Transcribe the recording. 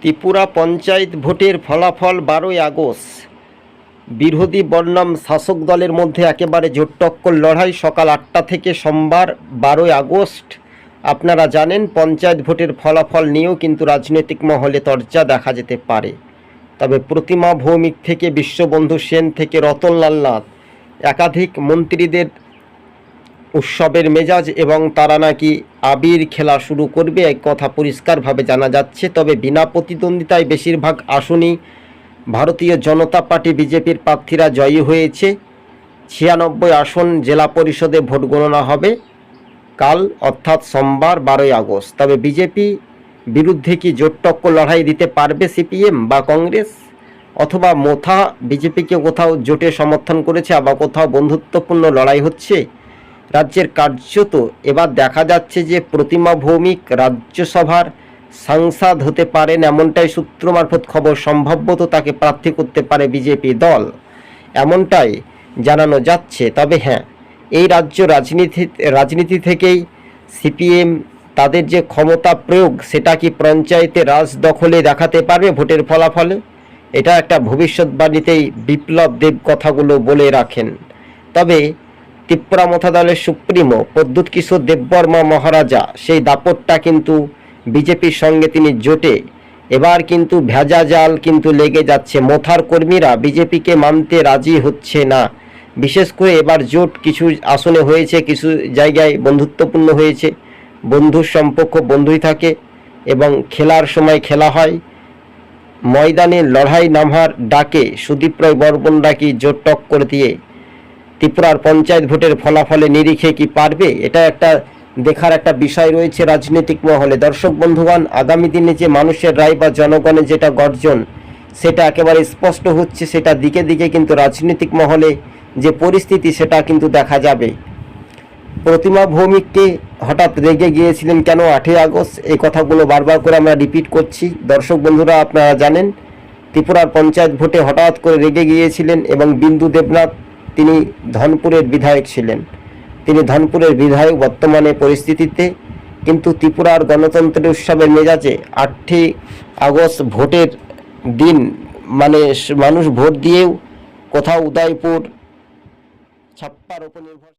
ত্রিপুরা পঞ্চায়েত ভোটের ফলাফল বারোই আগস্ট। বিরোধী বর্ণাম শাসক দলের মধ্যে একেবারে জোরটক্কর লড়াই সকাল আটটা থেকে সোমবার বারোই আগস্ট। আপনারা জানেন, পঞ্চায়েত ভোটের ফলাফল নিয়েও কিন্তু রাজনৈতিক মহলে চর্চা দেখা যেতে পারে। তবে প্রতিমা ভৌমিক থেকে বিশ্ববন্ধু সেন থেকে রতনলাল নাথ, একাধিক মন্ত্রীদের উৎসবের মেজাজ এবং তারা নাকি আবির খেলা শুরু করবে এক কথা পরিষ্কারভাবে জানা যাচ্ছে। তবে বিনা প্রতিদ্বন্দ্বিতায় বেশিরভাগ আসনই ভারতীয় জনতা পার্টি বিজেপির প্রার্থীরা জয়ী হয়েছে। ছিয়ানব্বই আসন জেলা পরিষদে ভোট গণনা হবে কাল, অর্থাৎ সোমবার, বারোই আগস্ট। তবে বিজেপি বিরুদ্ধে কি জোটটক্কর লড়াই দিতে পারবে সিপিএম বা কংগ্রেস? অথবা মোথা বিজেপিকে কোথাও জোটে সমর্থন করেছে আবার কোথাও বন্ধুত্বপূর্ণ লড়াই হচ্ছে? রাজ্যের কার্যত এবার দেখা যাচ্ছে যে প্রতিমা ভৌমিক রাজ্যসভার সাংসদ হতে পারেন এমনটাই সূত্র মারফত খবর সম্ভবত তাকে প্রার্থী করতে পারে বিজেপি দল। এমনটাই জানানো যাচ্ছে। তবে হ্যাঁ এই রাজ্য রাজনীতি রাজনীতি থেকেই সিপিএম তাদের যে ক্ষমতা প্রয়োগ, সেটা কি পঞ্চায়েতে রাজ দখলে দেখাতে পারবে ভোটের ফলাফলে? এটা একটা ভবিষ্যৎবাণীতেই বিপ্লব দেব কথাগুলো বলে রাখেন। তবে ত্রিপুরা মথা দলের সুপ্রিমো প্রদ্যুৎ কিশোর দেববর্মা মহারাজা, সেই দাপটটা কিন্তু বিজেপির সঙ্গে তিনি জোটে। এবার কিন্তু ভেজা জাল কিন্তু লেগে যাচ্ছে। মথার কর্মীরা বিজেপিকে মানতে রাজি হচ্ছে না। বিশেষ করে এবার জোট কিছু আসনে হয়েছে, কিছু জায়গায় বন্ধুত্বপূর্ণ হয়েছে। বন্ধুর সম্পর্ক বন্ধুই থাকে এবং খেলার সময় খেলা হয়। ময়দানে লড়াই নামার ডাকে সুদীপ রায় বর্মনরা কি জোট টক করে দিয়ে ত্রিপুরার পঞ্চায়েত ভোটের ফলাফলে নিরিখে কি পারবে? এটা একটা দেখার একটা বিষয় রয়েছে রাজনৈতিক মহলে। দর্শক বন্ধুগণ, আগামী দিনে যে মানুষের রায় বা জনগণের যেটা গর্জন, সেটা একেবারে স্পষ্ট হচ্ছে, সেটা দিকে দিকে কিন্তু রাজনৈতিক মহলে যে পরিস্থিতি, সেটা কিন্তু দেখা যাবে। প্রতিমা ভৌমিককে হঠাৎ রেগে গিয়েছিলেন কেন আটই আগস্ট? এই কথাগুলো বারবার করে আমরা রিপিট করছি। দর্শক বন্ধুরা, আপনারা জানেন, ত্রিপুরার পঞ্চায়েত ভোটে হঠাৎ করে রেগে গিয়েছিলেন এবং বিন্দু দেবনাথ তিনি ধনপুরের বিধায়ক ছিলেন। তিনি ধনপুরের বিধায়ক বর্তমানে পরিস্থিতিতে, কিন্তু ত্রিপুরার গণতন্ত্রের উৎসবের মেজাজে আটটি আগস্ট ভোটের দিন মানে মানুষ ভোট দিয়েও কোথাও উদয়পুর ছাপ্পার উপর নির্ভর